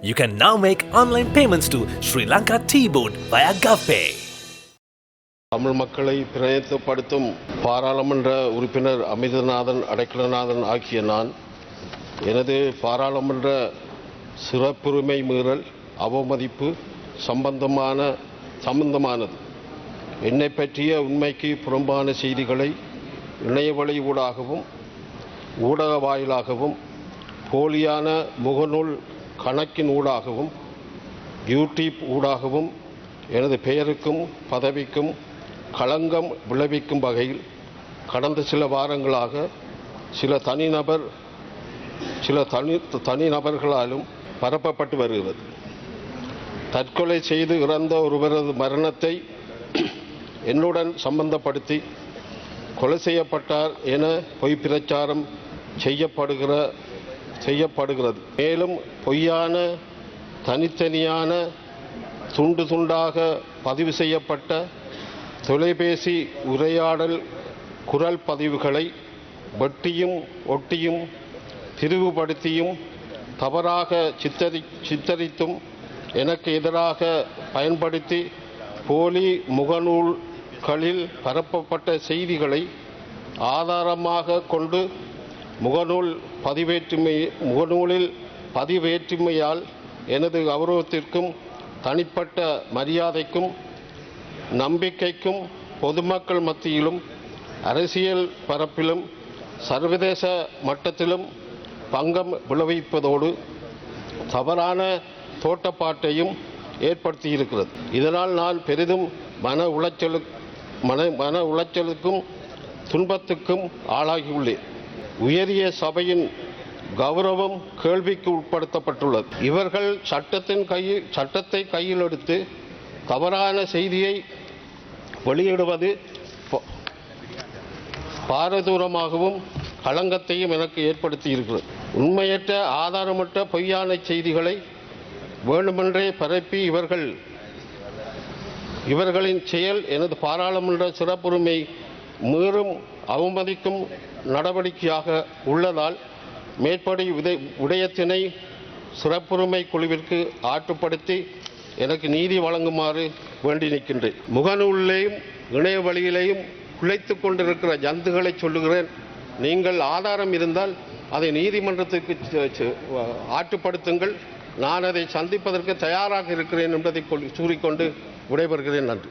You can now make online payments to Sri Lanka Tea Board via GovPay. Tamil மக்களை பிரயத்தப்படுத்தும் பாராளுமன்ற உறுப்பினர் அமிர்தநாதன் அடைக்கலநாதன் ஆகிய நான் எனது பாராளுமன்ற சிறப்புரிமை மீறல் அவமதிப்பு சம்பந்தமான சம்பந்தமானது என்னை பற்றிய உண்மைக்கு புறம்பான செய்திகளை இணையவழி ஊடாகவும் ஊடக வாயிலாகவும் போலியான முகநூல் கணக்கின் ஊடாகவும் யூடியூப் ஊடாகவும் எனது பெயருக்கும் பதவிக்கும் களங்கம் விளைவிக்கும் வகையில் கடந்த சில வாரங்களாக சில தனிநபர் சில தனி தனிநபர்களாலும் பரப்பப்பட்டு வருகிறது. தற்கொலை செய்து இறந்த ஒருவரது மரணத்தை என்னுடன் சம்பந்தப்படுத்தி கொலை செய்யப்பட்டார் என பொய் பிரச்சாரம் செய்யப்படுகிற செய்யப்படுகிறது. மேலும் பொய்யான தனித்தனியான துண்டு துண்டாக பதிவு செய்யப்பட்ட தொலைபேசி உரையாடல் குரல் பதிவுகளை வெட்டியும் ஒட்டியும் திரிவுபடுத்தியும் தவறாக சித்தரி சித்தரித்தும் எனக்கு எதிராக பயன்படுத்தி போலி முகநூல்களில் பரப்பப்பட்ட செய்திகளை ஆதாரமாக கொண்டு முகநூல் பதிவேற்றுமை முகநூலில் பதிவேற்றுமையால் எனது கௌரவத்திற்கும் தனிப்பட்ட மரியாதைக்கும் நம்பிக்கைக்கும் பொதுமக்கள் மத்தியிலும் அரசியல் பரப்பிலும் சர்வதேச மட்டத்திலும் பங்கம் விளைவிப்பதோடு தவறான தோட்டப்பாட்டையும் ஏற்படுத்தியிருக்கிறது. இதனால் நான் பெரிதும் மன உளைச்சலு மன மன உளைச்சலுக்கும் துன்பத்துக்கும் ஆளாகியுள்ளேன். உயரிய சபையின் கௌரவம் கேள்விக்கு உட்படுத்தப்பட்டுள்ளது. இவர்கள் சட்டத்தின் கையில் சட்டத்தை கையில் எடுத்து தவறான செய்தியை வெளியிடுவது பாரதூரமாகவும் களங்கத்தையும் எனக்கு ஏற்படுத்தி இருக்கிறது உண்மையற்ற ஆதாரமற்ற பொய்யான செய்திகளை வேண்டுமென்றே பரப்பி இவர்கள் இவர்களின் செயல் எனது பாராளுமன்ற சிறப்புரிமை மீறும் அவமதிக்கும் நடவடிக்கையாக உள்ளதால் மேற்படி விதை விடயத்தினை சிறப்புரிமை குழுவிற்கு ஆட்டுப்படுத்தி எனக்கு நீதி வழங்குமாறு வேண்டி நிற்கின்றேன். முகநூலிலேயும் இணைய வழியிலேயும் குலைத்து கொண்டிருக்கிற ஜந்துகளை சொல்லுகிறேன். நீங்கள் ஆதாரம் இருந்தால் அதை நீதிமன்றத்துக்கு ஆட்டுப்படுத்துங்கள் நான் அதை சந்திப்பதற்கு தயாராக இருக்கிறேன் என்பதை கூறிக்கொண்டு விடைபெறுகிறேன். நன்றி.